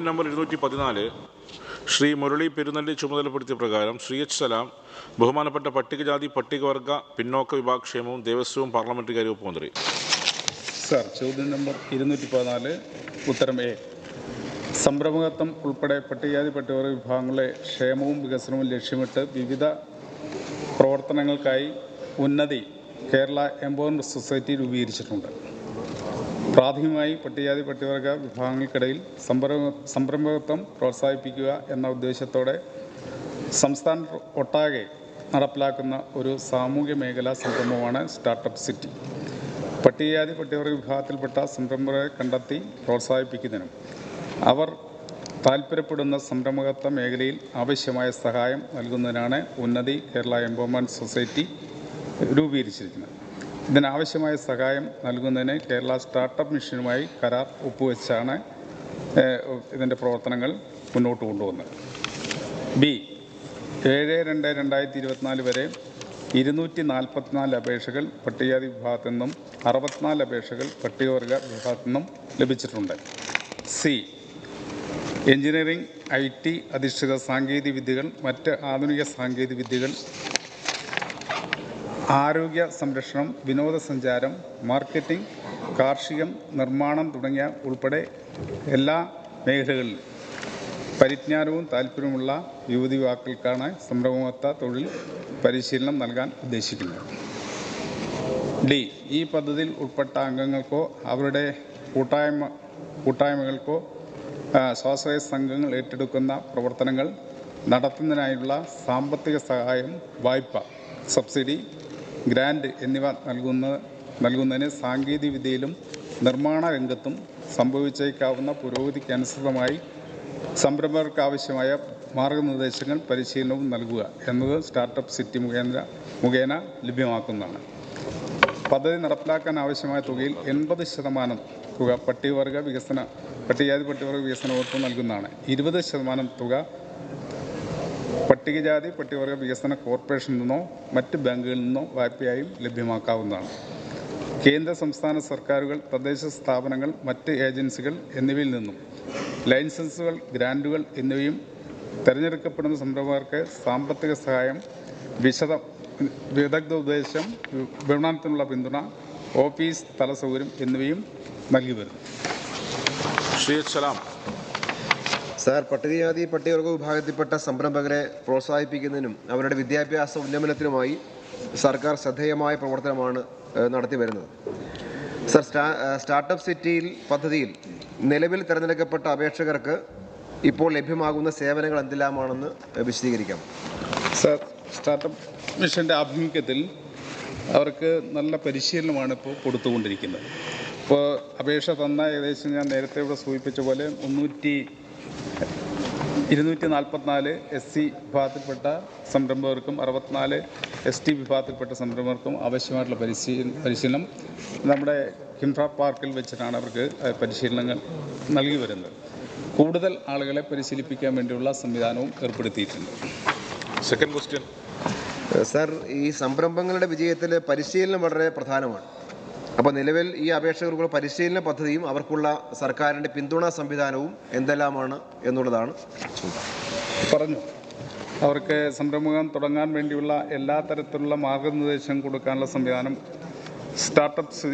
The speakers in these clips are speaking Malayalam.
ചോദ്യം നമ്പർ ഇരുന്നൂറ്റി പതിനാല് ശ്രീ മുരളി പെരുന്നല്ലി ചുമതലപ്പെടുത്തിയ പ്രകാരം ശ്രീ എച്ച് സലാം ബഹുമാനപ്പെട്ട പട്ടികജാതി പട്ടികവർഗ പിന്നോക്ക വിഭാഗക്ഷേമവും ദേവസ്വവും പാർലമെന്ററി കാര്യ വകുപ്പ് മന്ത്രി. സർ ചോദ്യം നമ്പർ ഇരുന്നൂറ്റി പതിനാല് ഉത്തരം എ. സംരംഭകത്വം ഉൾപ്പെടെ പട്ടികജാതി പട്ടികവർഗ വിഭാഗങ്ങളെ ക്ഷേമവും വികസനവും ലക്ഷ്യമിട്ട് വിവിധ പ്രവർത്തനങ്ങൾക്കായി ഉന്നതി കേരള എംപവർമെന്റ് സൊസൈറ്റി രൂപീകരിച്ചിട്ടുണ്ട്. പ്രാഥമികമായി പട്ടികജാതി പട്ടികവർഗ വിഭാഗങ്ങൾക്കിടയിൽ സംരംഭ സംരംഭകത്വം പ്രോത്സാഹിപ്പിക്കുക എന്ന ഉദ്ദേശത്തോടെ സംസ്ഥാന ഒട്ടാകെ നടപ്പിലാക്കുന്ന ഒരു സാമൂഹ്യ മേഖലാ സംരംഭമാണ് സ്റ്റാർട്ടപ്പ് സിറ്റി. പട്ടികജാതി പട്ടികവർഗ വിഭാഗത്തിൽപ്പെട്ട സംരംഭകരെ കണ്ടെത്തി പ്രോത്സാഹിപ്പിക്കുന്നതിനും അവർ താൽപ്പര്യപ്പെടുന്ന സംരംഭകത്വ മേഖലയിൽ ആവശ്യമായ സഹായം നൽകുന്നതിനാണ് ഉന്നതി കേരള എംപവർമെന്റ് സൊസൈറ്റി രൂപീകരിച്ചിരിക്കുന്നത്. ഇതിനാവശ്യമായ സഹായം നൽകുന്നതിന് കേരള സ്റ്റാർട്ടപ്പ് മിഷനുമായി കരാർ ഒപ്പുവെച്ചാണ് ഇതിന്റെ പ്രവർത്തനങ്ങൾ മുന്നോട്ട് കൊണ്ടുവന്നത്. ബി ഏഴ് രണ്ട് രണ്ടായിരത്തി ഇരുപത്തിനാല് വരെ ഇരുന്നൂറ്റി നാൽപ്പത്തിനാല് അപേക്ഷകൾ പട്ടികജാതി വിഭാഗത്തു നിന്നും അറുപത്തിനാല് അപേക്ഷകൾ പട്ടികവർഗ വിഭാഗത്തു നിന്നും ലഭിച്ചിട്ടുണ്ട്. സി എഞ്ചിനീയറിംഗ് ഐ ടി അധിഷ്ഠിത സാങ്കേതിക വിദ്യകൾ മറ്റ് ആധുനിക സാങ്കേതിക വിദ്യകൾ ആരോഗ്യ സംരക്ഷണം വിനോദസഞ്ചാരം മാർക്കറ്റിംഗ് കാർഷികം നിർമ്മാണം തുടങ്ങിയ ഉൾപ്പെടെ എല്ലാ മേഖലകളിലും പരിജ്ഞാനവും താല്പര്യവുമുള്ള യുവതി യുവാക്കൾക്കാണ് സംരംഭമത്വ തൊഴിൽ പരിശീലനം നൽകാൻ ഉദ്ദേശിക്കുന്നത്. ഡി ഈ പദ്ധതിയിൽ ഉൾപ്പെട്ട അംഗങ്ങൾക്കോ അവരുടെ കൂട്ടായ്മ കൂട്ടായ്മകൾക്കോ സ്വാശ്രയ സംഘങ്ങൾ ഏറ്റെടുക്കുന്ന പ്രവർത്തനങ്ങൾ നടത്തുന്നതിനായുള്ള സാമ്പത്തിക സഹായം വായ്പ സബ്സിഡി ഗ്രാൻഡ് എന്നിവ നൽകുന്ന നൽകുന്നതിന് സാങ്കേതിക വിദ്യയിലും നിർമ്മാണ രംഗത്തും സംഭവിച്ചേക്കാവുന്ന പുരോഗതിക്കനുസൃതമായി സംരംഭകർക്കാവശ്യമായ മാർഗനിർദ്ദേശങ്ങൾ പരിശീലനവും നൽകുക എന്നത് സ്റ്റാർട്ടപ്പ് സിറ്റി മുഖേന മുഖേന ലഭ്യമാക്കുന്നതാണ്. പദ്ധതി നടപ്പിലാക്കാൻ ആവശ്യമായ തുകയിൽ എൺപത് ശതമാനം തുക പട്ടികവർഗ വികസന പട്ടികജാതി പട്ടികവർഗ വികസന വകുപ്പ് നൽകുന്നതാണ്. ഇരുപത് ശതമാനം തുക പട്ടികജാതി പട്ടികവർഗ വികസന കോർപ്പറേഷനിൽ നിന്നോ മറ്റ് ബാങ്കുകളിൽ നിന്നോ വായ്പയായും ലഭ്യമാക്കാവുന്നതാണ്. കേന്ദ്ര സംസ്ഥാന സർക്കാരുകൾ തദ്ദേശ സ്ഥാപനങ്ങൾ മറ്റ് ഏജൻസികൾ എന്നിവയിൽ നിന്നും ലൈസൻസുകൾ ഗ്രാന്റുകൾ എന്നിവയും തിരഞ്ഞെടുക്കപ്പെടുന്ന സംരംഭകർക്ക് സാമ്പത്തിക സഹായം വിശദ വിദഗ്ധ ഉപദേശം വിപണനത്തിനുള്ള പിന്തുണ ഓഫീസ് തലസൗകര്യം സൗകര്യം എന്നിവയും നൽകി വരുന്നു. ശ്രീ സാർ പട്ടികജാതി പട്ടികവർഗ വിഭാഗത്തിൽപ്പെട്ട സംരംഭകരെ പ്രോത്സാഹിപ്പിക്കുന്നതിനും അവരുടെ വിദ്യാഭ്യാസ ഉന്നമനത്തിനുമായി സർക്കാർ ശ്രദ്ധേയമായ പ്രവർത്തനമാണ് നടത്തി വരുന്നത്. സർ സ്റ്റാ സ്റ്റാർട്ടപ്പ് സിറ്റിയിൽ പദ്ധതിയിൽ നിലവിൽ തിരഞ്ഞെടുക്കപ്പെട്ട അപേക്ഷകർക്ക് ഇപ്പോൾ ലഭ്യമാകുന്ന സേവനങ്ങൾ എന്തെല്ലാമാണെന്ന് വിശദീകരിക്കാം. സർ സ്റ്റാർട്ടപ്പ് മിഷന്റെ ആഭിമുഖ്യത്തിൽ അവർക്ക് നല്ല പരിശീലനമാണ് ഇപ്പോൾ കൊടുത്തുകൊണ്ടിരിക്കുന്നത്. ഇപ്പോൾ അപേക്ഷ തന്ന ഏകദേശം ഞാൻ നേരത്തെ ഇവിടെ സൂചിപ്പിച്ച പോലെ മുന്നൂറ്റി ഇരുന്നൂറ്റി നാൽപ്പത്തിനാല് എസ് സി വിഭാഗത്തിൽപ്പെട്ട സംരംഭകർക്കും അറുപത്തിനാല് എസ് ടി വിഭാഗത്തിൽപ്പെട്ട സംരംഭകർക്കും ആവശ്യമായിട്ടുള്ള പരിശീലനം പരിശീലനം നമ്മുടെ കിംഫ്ര പാർക്കിൽ വെച്ചിട്ടാണ് അവർക്ക് പരിശീലനങ്ങൾ നൽകി വരുന്നത്. കൂടുതൽ ആളുകളെ പരിശീലിപ്പിക്കാൻ വേണ്ടിയുള്ള സംവിധാനവും ഏർപ്പെടുത്തിയിട്ടുണ്ട്. സെക്കൻഡ് ക്വസ്റ്റ്യൻ സാർ ഈ സംരംഭങ്ങളുടെ വിജയത്തിൽ പരിശീലനം വളരെ പ്രധാനമാണ്. അപ്പോൾ നിലവിൽ ഈ അപേക്ഷകർക്കുള്ള പരിശീലന പദ്ധതിയും അവർക്കുള്ള സർക്കാരിന്റെ പിന്തുണാ സംവിധാനവും എന്തെല്ലാമാണ് എന്നുള്ളതാണ്. പറഞ്ഞു. അവർക്ക് സംരംഭം തുടങ്ങാൻ വേണ്ടിയുള്ള എല്ലാ തരത്തിലുള്ള മാർഗനിർദ്ദേശം കൊടുക്കാനുള്ള സംവിധാനം സ്റ്റാർട്ടപ്പ്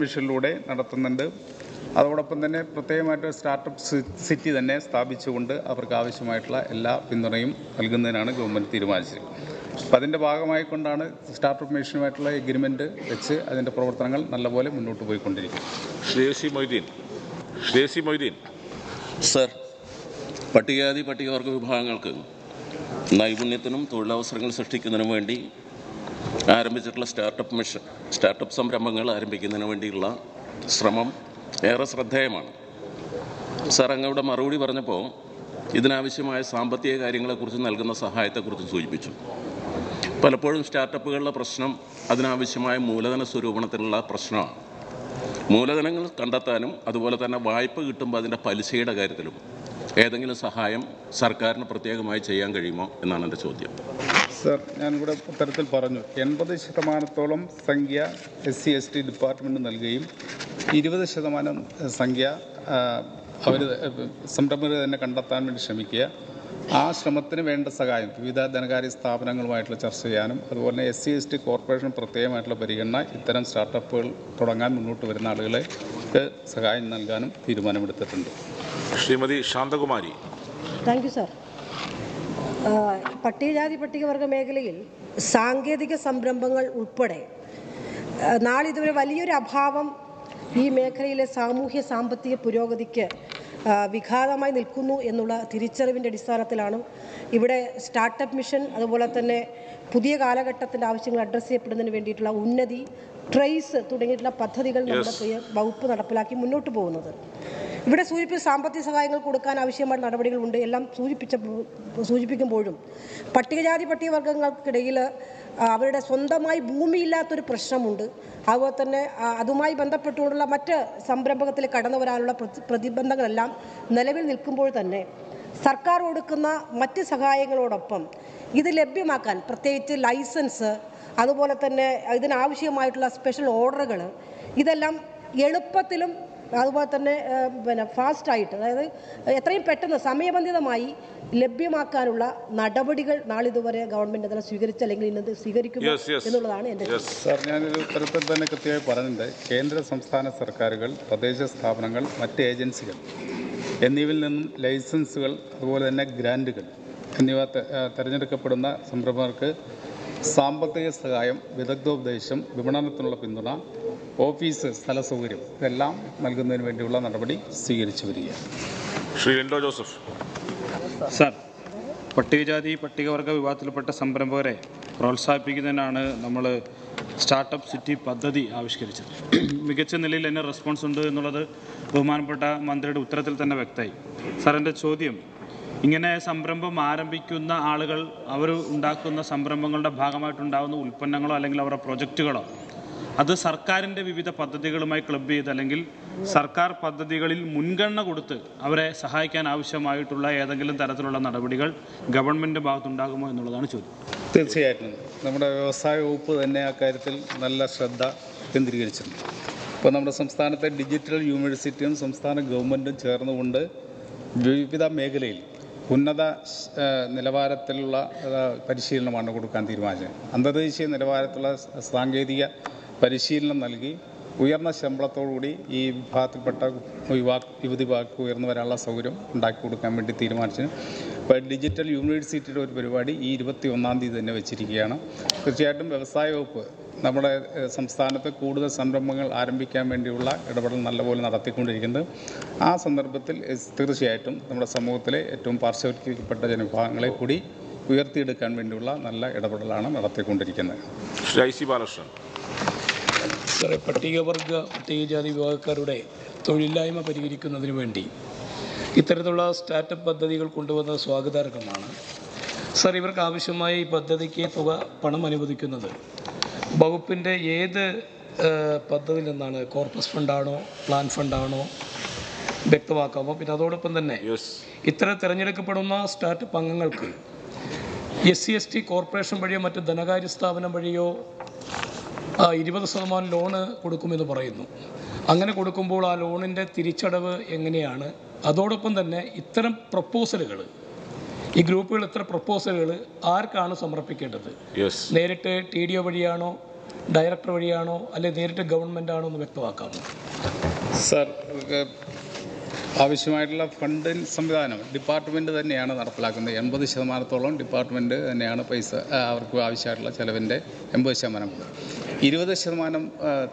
മിഷനിലൂടെ നടത്തുന്നുണ്ട്. അതോടൊപ്പം തന്നെ പ്രത്യേകമായിട്ട് സ്റ്റാർട്ടപ്പ് സിറ്റി തന്നെ സ്ഥാപിച്ചുകൊണ്ട് അവർക്ക് ആവശ്യമായിട്ടുള്ള എല്ലാ പിന്തുണയും നൽകുന്നതിനാണ് ഗവൺമെന്റ് തീരുമാനിച്ചത്. അപ്പം അതിന്റെ ഭാഗമായിക്കൊണ്ടാണ് സ്റ്റാർട്ടപ്പ് മിഷനുമായിട്ടുള്ള എഗ്രിമെന്റ് വെച്ച് അതിന്റെ പ്രവർത്തനങ്ങൾ നല്ലപോലെ മുന്നോട്ട് പോയിക്കൊണ്ടിരിക്കുന്നത്. ഷേസി മൊയ്തീൻ. ഷേസി മൊയ്തീൻ. സർ പട്ടികജാതി പട്ടികവർഗ വിഭാഗങ്ങൾക്ക് നൈപുണ്യത്തിനും തൊഴിലവസരങ്ങൾ സൃഷ്ടിക്കുന്നതിനും വേണ്ടി ആരംഭിച്ചിട്ടുള്ള സ്റ്റാർട്ടപ്പ് മിഷൻ സ്റ്റാർട്ടപ്പ് സംരംഭങ്ങൾ ആരംഭിക്കുന്നതിന് വേണ്ടിയുള്ള ശ്രമം ഏറെ ശ്രദ്ധേയമാണ്. സാർ അങ്ങയുടെ മറുപടി പറഞ്ഞപ്പോൾ ഇതിനാവശ്യമായ സാമ്പത്തിക കാര്യങ്ങളെക്കുറിച്ച് നൽകുന്ന സഹായത്തെക്കുറിച്ച് സൂചിപ്പിച്ചു. പലപ്പോഴും സ്റ്റാർട്ടപ്പുകളുടെ പ്രശ്നം അതിനാവശ്യമായ മൂലധന സ്വരൂപണത്തിനുള്ള പ്രശ്നമാണ്. മൂലധനങ്ങൾ കണ്ടെത്താനും അതുപോലെ തന്നെ വായ്പ കിട്ടുമ്പോൾ അതിന്റെ പലിശയുടെ കാര്യത്തിലും ഏതെങ്കിലും സഹായം സർക്കാരിന് പ്രത്യേകമായി ചെയ്യാൻ കഴിയുമോ എന്നാണ് എന്റെ ചോദ്യം. സർ ഞാനിവിടെ ഉത്തരത്തിൽ പറഞ്ഞു. എൺപത് ശതമാനത്തോളം സംഖ്യ S C S T department നൽകുകയും ഇരുപത് ശതമാനം സംഖ്യ അവർ സംരംഭകർ തന്നെ കണ്ടെത്താൻ വേണ്ടി ശ്രമിക്കുക. ആ ശ്രമത്തിന് വേണ്ട സഹായം വിവിധ ധനകാര്യ സ്ഥാപനങ്ങളുമായിട്ടുള്ള ചർച്ച ചെയ്യാനും അതുപോലെ തന്നെ S C S T corporation പ്രത്യേകമായിട്ടുള്ള പരിഗണന ഇത്തരം സ്റ്റാർട്ടപ്പുകൾ തുടങ്ങാൻ മുന്നോട്ട് വരുന്ന ആളുകളെ സഹായം നൽകാനും തീരുമാനമെടുത്തിട്ടുണ്ട്. Shrimati Shanthakumari. Thank you sir പട്ടികജാതി പട്ടികവർഗ മേഖലയിൽ സാങ്കേതിക സംരംഭങ്ങൾ ഉൾപ്പെടെ നാളിതുവരെ വലിയൊരു അഭാവം ഈ മേഖലയിലെ സാമൂഹ്യ സാമ്പത്തിക പുരോഗതിക്ക് വിഘാതമായി നിൽക്കുന്നു എന്നുള്ള തിരിച്ചറിവിന്റെ അടിസ്ഥാനത്തിലാണ് ഇവിടെ സ്റ്റാർട്ടപ്പ് മിഷൻ അതുപോലെ തന്നെ പുതിയ കാലഘട്ടത്തിന്റെ ആവശ്യങ്ങൾ അഡ്രസ്സ് ചെയ്യപ്പെടുന്നതിന് വേണ്ടിയിട്ടുള്ള ഉന്നതി ട്രേസ് തുടങ്ങിയിട്ടുള്ള പദ്ധതികൾ നമ്മുടെ വകുപ്പ് നടപ്പിലാക്കി മുന്നോട്ട് പോകുന്നത്. ഇവിടെ സൂചിപ്പിച്ച സാമ്പത്തിക സഹായങ്ങൾ കൊടുക്കാൻ ആവശ്യമായ നടപടികളുണ്ട്. എല്ലാം സൂചിപ്പിച്ച സൂചിപ്പിക്കുമ്പോഴും പട്ടികജാതി പട്ടികവർഗങ്ങൾക്കിടയിൽ അവരുടെ സ്വന്തമായി ഭൂമിയില്ലാത്തൊരു പ്രശ്നമുണ്ട്. അതുപോലെ തന്നെ അതുമായി ബന്ധപ്പെട്ടുകൊണ്ടുള്ള മറ്റ് സംരംഭകത്തിൽ കടന്നു വരാനുള്ള പ്രതി- പ്രതിബന്ധങ്ങളെല്ലാം നിലവിൽ നിൽക്കുമ്പോൾ തന്നെ സർക്കാർ കൊടുക്കുന്ന മറ്റ് സഹായങ്ങളോടൊപ്പം ഇത് ലഭ്യമാക്കാൻ പ്രത്യേകിച്ച് ലൈസൻസ് അതുപോലെ തന്നെ ഇതിനാവശ്യമായിട്ടുള്ള സ്പെഷ്യൽ ഓർഡറുകൾ ഇതെല്ലാം എളുപ്പത്തിലും അതുപോലെ തന്നെ പിന്നെ ഫാസ്റ്റായിട്ട് അതായത് എത്രയും പെട്ടെന്ന് സമയബന്ധിതമായി ലഭ്യമാക്കാനുള്ള നടപടികൾ നാളിതുവരെ ഗവൺമെന്റ് തന്നെ സ്വീകരിച്ച അല്ലെങ്കിൽ ഇന്നത് yes. എന്നുള്ളതാണ് എന്റെ സാർ ഞാനൊരു ഉത്തരത്തിൽ തന്നെ കൃത്യമായി പറഞ്ഞിട്ടുണ്ട്. കേന്ദ്ര സംസ്ഥാന സർക്കാരുകൾ തദ്ദേശ സ്ഥാപനങ്ങൾ മറ്റ് ഏജൻസികൾ എന്നിവയിൽ നിന്നും ലൈസൻസുകൾ അതുപോലെ തന്നെ ഗ്രാന്റുകൾ എന്നിവ തിരഞ്ഞെടുക്കപ്പെടുന്ന സംരംഭകർക്ക് സാമ്പത്തിക സഹായം വിദഗ്ധോപദേശം വിപണനത്തിനുള്ള പിന്തുണ ഓഫീസ് സ്ഥല സൗകര്യം ഇതെല്ലാം നൽകുന്നതിന് വേണ്ടിയുള്ള നടപടി സ്വീകരിച്ചു വരികയാണ്. Shri Lindo Joseph. സാർ പട്ടികജാതി പട്ടികവർഗ വിഭാഗത്തിൽപ്പെട്ട സംരംഭകരെ പ്രോത്സാഹിപ്പിക്കുന്നതിനാണ് നമ്മൾ സ്റ്റാർട്ടപ്പ് സിറ്റി പദ്ധതി ആവിഷ്കരിച്ചത്. മികച്ച നിലയിൽ എന്നെ റെസ്പോൺസ് ഉണ്ട് എന്നുള്ളത് ബഹുമാനപ്പെട്ട മന്ത്രിയുടെ ഉത്തരത്തിൽ തന്നെ വ്യക്തമായി. സാർ എന്റെ ചോദ്യം ഇങ്ങനെ സംരംഭം ആരംഭിക്കുന്ന ആളുകൾ അവർ ഉണ്ടാക്കുന്ന സംരംഭങ്ങളുടെ ഭാഗമായിട്ടുണ്ടാകുന്ന ഉൽപ്പന്നങ്ങളോ അല്ലെങ്കിൽ അവരുടെ പ്രൊജക്റ്റുകളോ അത് സർക്കാരിന്റെ വിവിധ പദ്ധതികളുമായി ക്ലബ് ചെയ്ത് അല്ലെങ്കിൽ സർക്കാർ പദ്ധതികളിൽ മുൻഗണന കൊടുത്ത് അവരെ സഹായിക്കാൻ ആവശ്യമായിട്ടുള്ള ഏതെങ്കിലും തരത്തിലുള്ള നടപടികൾ ഗവൺമെന്റ് ഭാഗത്തുണ്ടാകുമോ എന്നുള്ളതാണ് ചോദ്യം. തീർച്ചയായിട്ടും. നമ്മുടെ വ്യവസായ വകുപ്പ് തന്നെ അക്കാര്യത്തിൽ നല്ല ശ്രദ്ധ കേന്ദ്രീകരിച്ചിട്ടുണ്ട്. ഇപ്പോൾ നമ്മുടെ സംസ്ഥാനത്തെ ഡിജിറ്റൽ യൂണിവേഴ്സിറ്റിയും സംസ്ഥാന ഗവൺമെന്റും ചേർന്നുകൊണ്ട് വിവിധ മേഖലയിൽ ഉന്നത നിലവാരത്തിലുള്ള പരിശീലനമാണ് കൊടുക്കാൻ തീരുമാനിച്ചത്. അന്തർദേശീയ നിലവാരത്തിലുള്ള സാങ്കേതിക പരിശീലനം നൽകി ഉയർന്ന ശമ്പളത്തോടുകൂടി ഈ വിഭാഗത്തിൽപ്പെട്ട യുവാ യുവതി വിഭാഗങ്ങൾക്ക് ഉയർന്നു വരാനുള്ള സൗകര്യം ഉണ്ടാക്കി കൊടുക്കാൻ വേണ്ടി തീരുമാനിച്ചു. ഇപ്പോൾ ഡിജിറ്റൽ യൂണിവേഴ്സിറ്റിയുടെ ഒരു പരിപാടി ഈ ഇരുപത്തി ഒന്നാം തീയതി തന്നെ വെച്ചിരിക്കുകയാണ്. തീർച്ചയായിട്ടും വ്യവസായ വകുപ്പ് നമ്മുടെ സംസ്ഥാനത്ത് കൂടുതൽ സംരംഭങ്ങൾ ആരംഭിക്കാൻ വേണ്ടിയുള്ള ഇടപെടൽ നല്ലപോലെ നടത്തിക്കൊണ്ടിരിക്കുന്നത്. ആ സന്ദർഭത്തിൽ തീർച്ചയായിട്ടും നമ്മുടെ സമൂഹത്തിലെ ഏറ്റവും പാർശ്വവൽക്കരിക്കപ്പെട്ട ജനവിഭാഗങ്ങളെ കൂടി ഉയർത്തിയെടുക്കാൻ വേണ്ടിയുള്ള നല്ല ഇടപെടലാണ് നടത്തിക്കൊണ്ടിരിക്കുന്നത്. ശ്രീ ബാലകൃഷ്ണൻ. സാറേ പട്ടികവർഗ പട്ടികജാതി വിഭാഗക്കാരുടെ തൊഴിലില്ലായ്മ പരിഹരിക്കുന്നതിന് വേണ്ടി ഇത്തരത്തിലുള്ള സ്റ്റാർട്ടപ്പ് പദ്ധതികൾ കൊണ്ടുവന്നത് സ്വാഗതാർഹമാണ്. സർ ഇവർക്ക് ആവശ്യമായ ഈ പദ്ധതിക്ക് തുക പണം അനുവദിക്കുന്നത് വകുപ്പിന്റെ ഏത് പദ്ധതിയിൽ നിന്നാണ്? കോർപ്പസ് ഫണ്ടാണോ? പ്ലാൻ ഫണ്ടാണോ? വ്യക്തമാക്കാമോ? പിന്നെ അതോടൊപ്പം തന്നെ ഇത്തരം തിരഞ്ഞെടുക്കപ്പെടുന്ന സ്റ്റാർട്ടപ്പ് അംഗങ്ങൾക്ക് S C S T corporation വഴിയോ മറ്റ് ധനകാര്യ സ്ഥാപനം വഴിയോ ഇരുപത് ശതമാനം ലോണ് കൊടുക്കുമെന്ന് പറയുന്നു. അങ്ങനെ കൊടുക്കുമ്പോൾ ആ ലോണിന്റെ തിരിച്ചടവ് എങ്ങനെയാണ്? അതോടൊപ്പം തന്നെ ഇത്തരം പ്രപ്പോസലുകൾ ഈ ഗ്രൂപ്പുകൾ ഇത്തരം പ്രപ്പോസലുകൾ ആർക്കാണ് സമർപ്പിക്കേണ്ടത്? നേരിട്ട് ടി ഡി ഒ വഴിയാണോ ഡയറക്ടർ വഴിയാണോ അല്ലെ നേരിട്ട് ഗവൺമെന്റ് ആണോ എന്ന് വ്യക്തമാക്കാമോ? സർ ആവശ്യമായിട്ടുള്ള ഫണ്ടിങ് സംവിധാനം ഡിപ്പാർട്ട്മെന്റ് തന്നെയാണ് നടപ്പിലാക്കുന്നത്. എൺപത് ശതമാനത്തോളം ഡിപ്പാർട്ട്മെന്റ് തന്നെയാണ് പൈസ അവർക്ക് ആവശ്യമായിട്ടുള്ള ചിലവിന്റെ എൺപത് ശതമാനം. ഇരുപത് ശതമാനം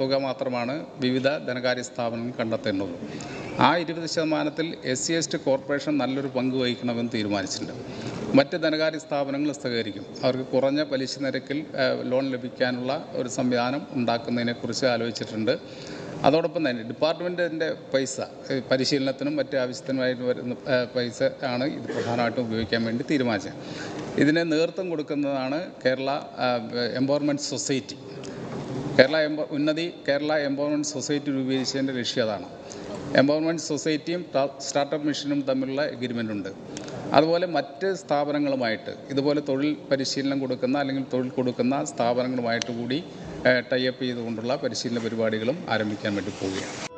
തുക മാത്രമാണ് വിവിധ ധനകാര്യ സ്ഥാപനങ്ങൾ കണ്ടെത്തേണ്ടത്. ആ ഇരുപത് ശതമാനത്തിൽ S C S T corporation നല്ലൊരു പങ്ക് വഹിക്കണമെന്ന് തീരുമാനിച്ചിട്ടുണ്ട്. മറ്റ് ധനകാര്യ സ്ഥാപനങ്ങൾ സഹകരിക്കും. അവർക്ക് കുറഞ്ഞ പലിശ നിരക്കിൽ ലോൺ ലഭിക്കാനുള്ള ഒരു സംവിധാനം ഉണ്ടാക്കുന്നതിനെക്കുറിച്ച് ആലോചിച്ചിട്ടുണ്ട്. അതോടൊപ്പം തന്നെ ഡിപ്പാർട്ട്മെന്റിന്റെ പൈസ പരിശീലനത്തിനും മറ്റ് ആവശ്യത്തിനുമായിട്ട് വരുന്ന പൈസ ആണ് ഇത് പ്രധാനമായിട്ടും ഉപയോഗിക്കാൻ വേണ്ടി തീരുമാനിച്ചത്. ഇതിനെ നേതൃത്വം കൊടുക്കുന്നതാണ് കേരള എംപവർമെന്റ് സൊസൈറ്റി. കേരള എംപ ഉന്നതി കേരള എംപവർമെന്റ് സൊസൈറ്റി രൂപീകരിച്ചതിന്റെ ലക്ഷ്യം അതാണ്. എംപവർമെന്റ് സൊസൈറ്റിയും സ്റ്റാർട്ടപ്പ് മിഷനും തമ്മിലുള്ള എഗ്രിമെന്റ് ഉണ്ട്. അതുപോലെ മറ്റ് സ്ഥാപനങ്ങളുമായിട്ട് ഇതുപോലെ തൊഴിൽ പരിശീലനം കൊടുക്കുന്ന അല്ലെങ്കിൽ തൊഴിൽ കൊടുക്കുന്ന സ്ഥാപനങ്ങളുമായിട്ട് കൂടി ടൈപ്പ് ചെയ്തുകൊണ്ടുള്ള പരിശീലന പരിപാടികളും ആരംഭിക്കാൻ വേണ്ടി പോവുകയാണ്.